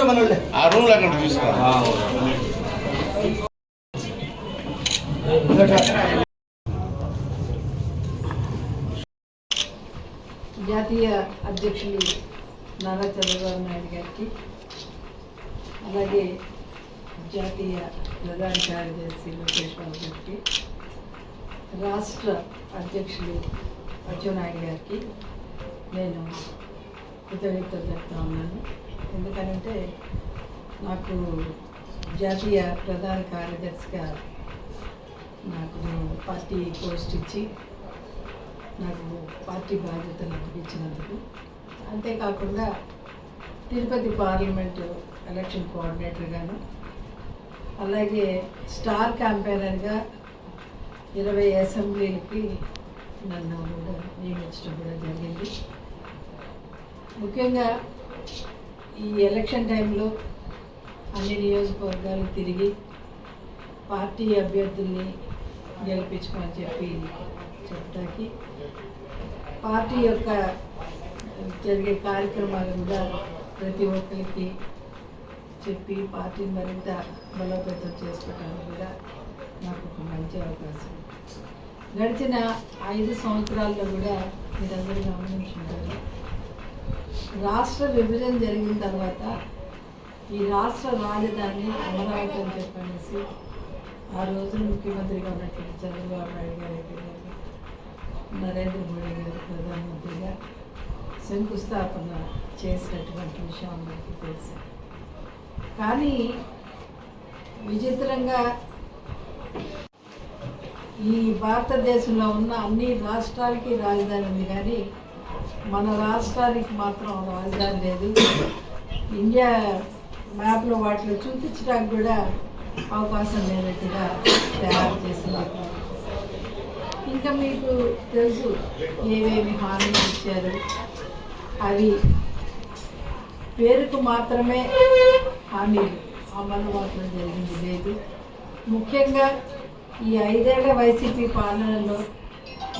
ఆ రూమ్ అక్కడ జాతీయ అధ్యక్షులు నారా చంద్రబాబు నాయుడు గారికి అలాగే జాతీయ ప్రధాన కార్యదర్శి లోకేష్ బాబు గారికి రాష్ట్ర అధ్యక్షులు అచ్చెన్నాయుడు గారికి నేను కృతజ్ఞతలు చెప్తా ఉన్నాను. ఎందుకనంటే నాకు జాతీయ ప్రధాన కార్యదర్శిగా నాకు పార్టీ పోస్ట్ ఇచ్చి నాకు పార్టీ బాధ్యతలు అప్పగించినందుకు అంతేకాకుండా తిరుపతి పార్లమెంటు ఎలక్షన్ కోఆర్డినేటర్గాను అలాగే స్టార్ క్యాంపెయినర్గా ఇరవై అసెంబ్లీలకి నన్ను కూడా నియమించడం కూడా జరిగింది. ముఖ్యంగా ఈ ఎలక్షన్ టైంలో అన్ని నియోజకవర్గాలు తిరిగి పార్టీ అభ్యర్థుల్ని గెలిపించమని చెప్పి చెప్పడానికి పార్టీ యొక్క జరిగే కార్యక్రమాలు కూడా ప్రతి ఒక్కరికి చెప్పి పార్టీని మరింత బలోపేతం చేసుకోవడానికి కూడా నాకు ఒక మంచి అవకాశం. గడిచిన ఐదు సంవత్సరాల్లో కూడా మీరందరూ గమనించుంటారు రాష్ట్ర విభజన జరిగిన తర్వాత ఈ రాష్ట్ర రాజధాని అమరావతి అని చెప్పనేసి ఆ రోజున ముఖ్యమంత్రిగా ఉన్నటువంటి చంద్రబాబు నాయుడు గారు నరేంద్ర మోడీ గారు ప్రధానమంత్రిగా శంకుస్థాపన చేసినటువంటి విషయం అందరికీ తెలుసు. కానీ విచిత్రంగా ఈ భారతదేశంలో ఉన్న అన్ని రాష్ట్రాలకి రాజధాని ఉంది కానీ మన రాష్ట్రానికి మాత్రం రాజధాని లేదు. ఇండియా మ్యాప్లో వాటిలో చూపించడానికి కూడా అవకాశం లేనట్టుగా తయారు చేసినారు ఇంకా మీకు తెలుసు ఏవేమి హామీలు ఇచ్చారు? అవి పేరుకు మాత్రమే హామీలు అమలు మాత్రం జరిగింది లేదు. ముఖ్యంగా ఈ ఐదేళ్ళ వైసీపీ పాలనలో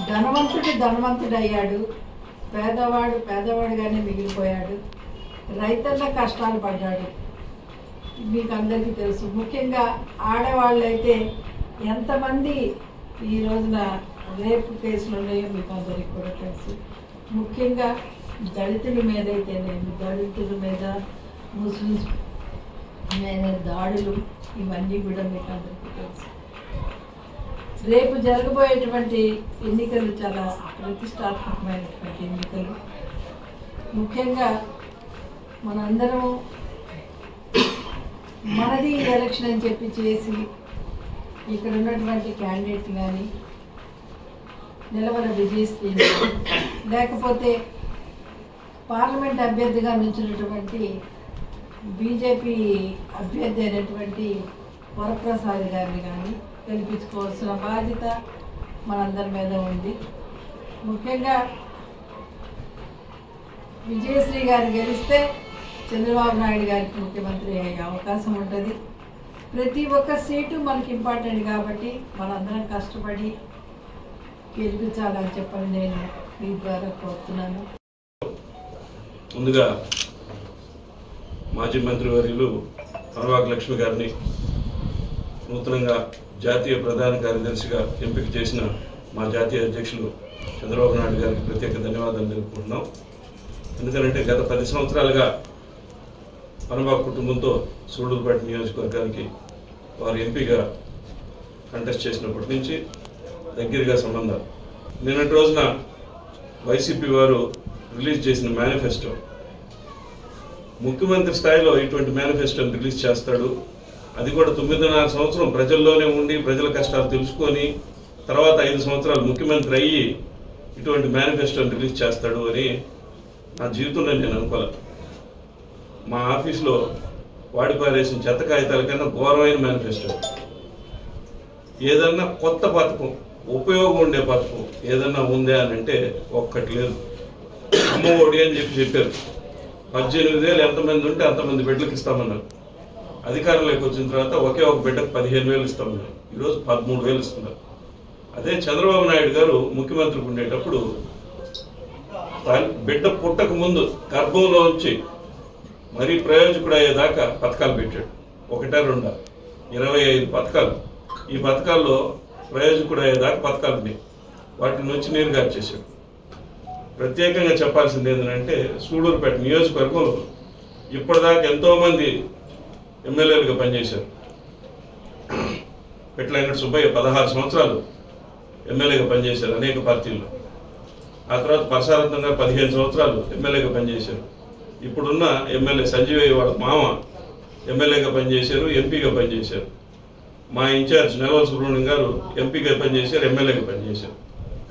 ధనవంతుడు ధనవంతుడు అయ్యాడు పేదవాడు పేదవాడుగానే మిగిలిపోయాడు. రైతన్న కష్టాలు పడ్డాడు. మీకు అందరికీ తెలుసు. ముఖ్యంగా ఆడవాళ్ళు అయితే ఎంతమంది ఈ రోజున రేపు కేసులు ఉన్నాయో మీకు అందరికీ కూడా తెలుసు. ముఖ్యంగా దళితుల మీద అయితేనేమి దళితుల మీద ముస్లిమ్స్ మీద దాడులు ఇవన్నీ కూడా మీకు అందరికీ తెలుసు. రేపు జరగబోయేటువంటి ఎన్నికలు చాలా ప్రతిష్టాత్మకమైనటువంటి ఎన్నికలు. ముఖ్యంగా మనందరం మనది ఎలక్షన్ అని చెప్పి చేసి ఇక్కడ ఉన్నటువంటి క్యాండిడేట్ కానీ నిలవల విజయశ్రీ లేకపోతే పార్లమెంట్ అభ్యర్థిగా నిలిచినటువంటి బీజేపీ అభ్యర్థి అయినటువంటి వరప్రసాద్ గారిని కానీ గెలిపించుకోవాల్సిన బాధ్యత మనందరి మీద ఉంది. ముఖ్యంగా విజయశ్రీ గారు గెలిస్తే చంద్రబాబు నాయుడు గారికి ముఖ్యమంత్రి అయ్యే అవకాశం ఉంటుంది. ప్రతి ఒక్క సీటు మనకి ఇంపార్టెంట్ కాబట్టి మనందరం కష్టపడి గెలిపించాలని చెప్పని నేను మీ ద్వారా కోరుతున్నాను. ముందుగా మాజీ మంత్రివర్యులు పర్వాక లక్ష్మి గారిని నూతనంగా జాతీయ ప్రధాన కార్యదర్శిగా ఎంపిక చేసిన మా జాతీయ అధ్యక్షులు చంద్రబాబు నాయుడు గారికి ప్రత్యేక ధన్యవాదాలు తెలుపుకుంటున్నాం. ఎందుకంటే గత పది సంవత్సరాలుగా పనవాక కుటుంబంతో సూళ్ళూరుపేట నియోజకవర్గానికి వారు ఎంపీగా కంటెస్ట్ చేసినప్పటి నుంచి దగ్గరగా సంబంధాలు. నిన్నటి రోజున వైసీపీ వారు రిలీజ్ చేసిన మేనిఫెస్టో ముఖ్యమంత్రి స్థాయిలో ఇటువంటి మేనిఫెస్టోని రిలీజ్ చేస్తాడు అది కూడా తొమ్మిదిన్నర సంవత్సరం ప్రజల్లోనే ఉండి ప్రజల కష్టాలు తెలుసుకొని తర్వాత ఐదు సంవత్సరాలు ముఖ్యమంత్రి అయ్యి ఇటువంటి మేనిఫెస్టోని రిలీజ్ చేస్తాడు అని నా జీవితంలో నేను అనుకోలే. మా ఆఫీస్లో వాడి పారేసిన చెత్త కాగితాల కన్నా ఘోరమైన మేనిఫెస్టో. ఏదన్నా కొత్త పథకం ఉపయోగం ఉండే పథకం ఏదన్నా ఉందే అని అంటే ఒక్కటి లేదు. అమ్మ ఒడి అని చెప్పి చెప్పారు. పద్దెనిమిది వేలు ఎంతమంది ఉంటే అంతమంది బిడ్డలకు ఇస్తామన్నారు. అధికారంలోకి వచ్చిన తర్వాత ఒకే ఒక బిడ్డకు పదిహేను వేలు ఇస్తామన్నారు ఈరోజు పదమూడు వేలు ఇస్తున్నారు. అదే చంద్రబాబు నాయుడు గారు ముఖ్యమంత్రికి ఉండేటప్పుడు బిడ్డ పుట్టక ముందు గర్భంలో వచ్చి మరీ ప్రయోజకుడు అయ్యేదాకా పథకాలు పెట్టాడు. ఒకటే రెండా? ఇరవై ఐదు పథకాలు. ఈ పథకాల్లో ప్రయోజకుడు అయ్యేదాకా పథకాలు ఉన్నాయి. వాటి నుంచి నీరు గార్చేశాడు. ప్రత్యేకంగా చెప్పాల్సింది ఏంటంటే సూడూరుపేట నియోజకవర్గంలో ఇప్పటిదాకా ఎంతోమంది ఎమ్మెల్యేలుగా పనిచేశారు. పెట్ల సుబ్బయ్య పదహారు సంవత్సరాలు ఎమ్మెల్యేగా పనిచేశారు అనేక పార్టీల్లో. ఆ తర్వాత పరసారత్నం గారు పదిహేను సంవత్సరాలు ఎమ్మెల్యేగా పనిచేశారు. ఇప్పుడున్న ఎమ్మెల్యే సంజీవయ్య వాళ్ళ మామ ఎమ్మెల్యేగా పనిచేశారు ఎంపీగా పనిచేశారు. మా ఇన్ఛార్జ్ నెలవల సుబ్రహ్మణ్యం గారు ఎంపీగా పనిచేశారు ఎమ్మెల్యేగా పనిచేశారు.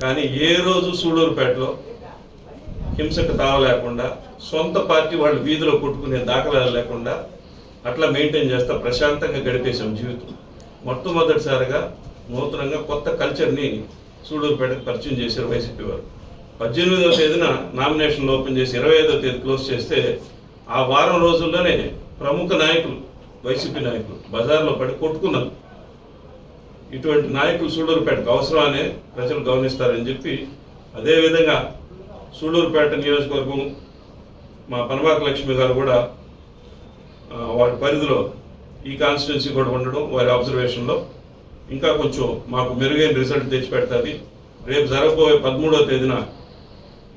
కానీ ఏ రోజు సూడూరుపేటలో హింసకు తావ లేకుండా సొంత పార్టీ వాళ్ళు వీధిలో కొట్టుకునే దాఖలాలు లేకుండా అట్లా మెయింటైన్ చేస్తా ప్రశాంతంగా గడిపేశాం జీవితం. మొట్టమొదటిసారిగా నూతనంగా కొత్త కల్చర్ని సూడూరుపేటకు పరిచయం చేశారు వైసీపీ వారు. పద్దెనిమిదవ తేదీన నామినేషన్లు ఓపెన్ చేసి ఇరవై ఐదవ తేదీ క్లోజ్ చేస్తే ఆ వారం రోజుల్లోనే ప్రముఖ నాయకులు వైసీపీ నాయకులు బజార్లో పడి కొట్టుకున్నారు. ఇటువంటి నాయకులు సూళ్ళూరుపేటకు అవసరమనే ప్రజలు గమనిస్తారని చెప్పి అదేవిధంగా సూడూరుపేట నియోజకవర్గం మా పనబాక లక్ష్మి గారు కూడా వారి పరిధిలో ఈ కాన్స్టిట్యున్సీ కూడా ఉండడం వారి అబ్జర్వేషన్లో ఇంకా కొంచెం మాకు మెరుగైన రిజల్ట్ తెచ్చిపెడుతుంది. రేపు జరగబోయే పదమూడవ తేదీన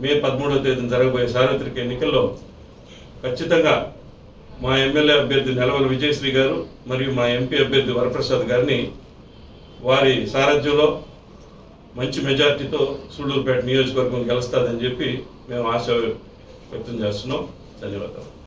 మే పదమూడవ తేదీన జరగబోయే సార్వత్రిక ఎన్నికల్లో ఖచ్చితంగా మా ఎమ్మెల్యే అభ్యర్థి నెలవల విజయశ్రీ గారు మరియు మా ఎంపీ అభ్యర్థి వరప్రసాద్ గారిని వారి సారథ్యంలో మంచి మెజార్టీతో సూళ్ళూరుపేట నియోజకవర్గం గెలుస్తుందని చెప్పి మేము ఆశ వ్యక్తం చేస్తున్నాం. ధన్యవాదాలు.